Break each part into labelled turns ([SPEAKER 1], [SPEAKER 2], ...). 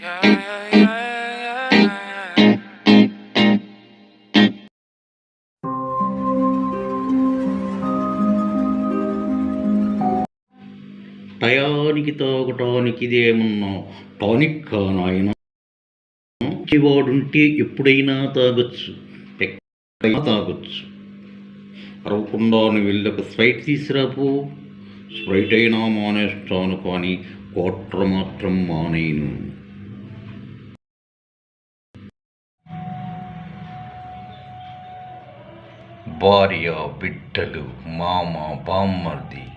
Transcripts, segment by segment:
[SPEAKER 1] టయానికి తాగటానికి ఇదేమన్నా టానిక్ నాయన వాడుంటే ఎప్పుడైనా తాగొచ్చు. ఎక్కడైనా తాగొచ్చు. అరవకుండా వెళ్ళి వెళ్ళక స్ప్రైట్ తీసుకురాపో స్ప్రైట్ అయినా మానేస్తాను కానీ కోట్ర మాత్రం మానేను. భార్య బిడ్డలు మామ బామ్మర్ది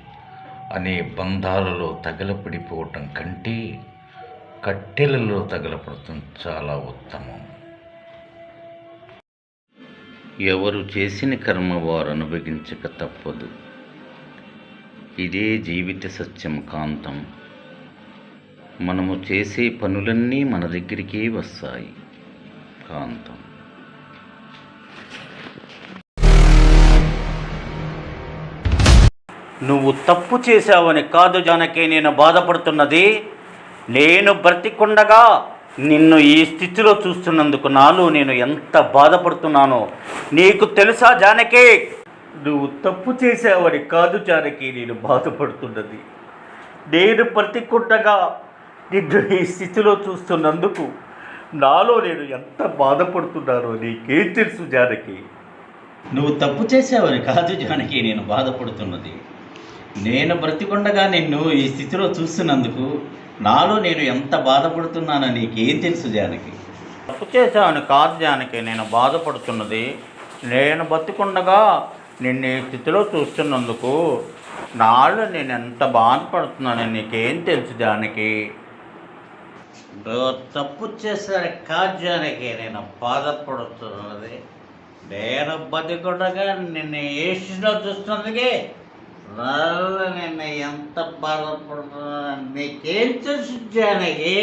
[SPEAKER 1] అనే బంధాలలో తగలపడిపోవటం కంటే కట్టెలలో తగలపడటం చాలా ఉత్తమం. ఎవరు చేసిన కర్మ వారు అనుభవించక తప్పదు. ఇదే జీవిత సత్యం కాంతం. మనము చేసే పనులన్నీ మన దగ్గరికే వస్తాయి. కాంతం.
[SPEAKER 2] నువ్వు తప్పు చేశావని కాదు జానకి నేను బాధపడుతున్నది. నేను బ్రతికుండగా నిన్ను ఈ స్థితిలో చూస్తున్నందుకు నాలో నేను ఎంత బాధపడుతున్నానో నీకు తెలుసా జానకి? నువ్వు తప్పు చేశావని కాదు జానకి నేను బాధపడుతున్నది. నేను బ్రతికుండగా నిన్ను ఈ స్థితిలో చూస్తున్నందుకు నాలో నేను ఎంత బాధపడుతున్నానో నీకేం తెలుసు జానకి.
[SPEAKER 3] నువ్వు తప్పు చేసావని కాదు జానకి నేను బాధపడుతున్నది. నేను బ్రతికుండగా నిన్ను ఈ స్థితిలో చూస్తున్నందుకు నాలో నేను ఎంత బాధపడుతున్నానో నీకేం తెలుసు జానకి?
[SPEAKER 2] తప్పు చేశాను కాదు జానకి నేను బాధపడుతున్నది. నేను బతికుండగా నిన్ను ఈ స్థితిలో చూస్తున్నందుకు నాలో నేను ఎంత బాధపడుతున్నానని నీకేం తెలుసు జానకి?
[SPEAKER 3] తప్పు చేశాను కాదు జానకి నేను బాధపడుతున్నది. నేను బతికుండగా నిన్ను ఏ స్థితిలో చూస్తున్నదికి వాళ్ళు నిన్న ఎంత బాధపడుతున్నాను నీకేం తెలుసు జానకి?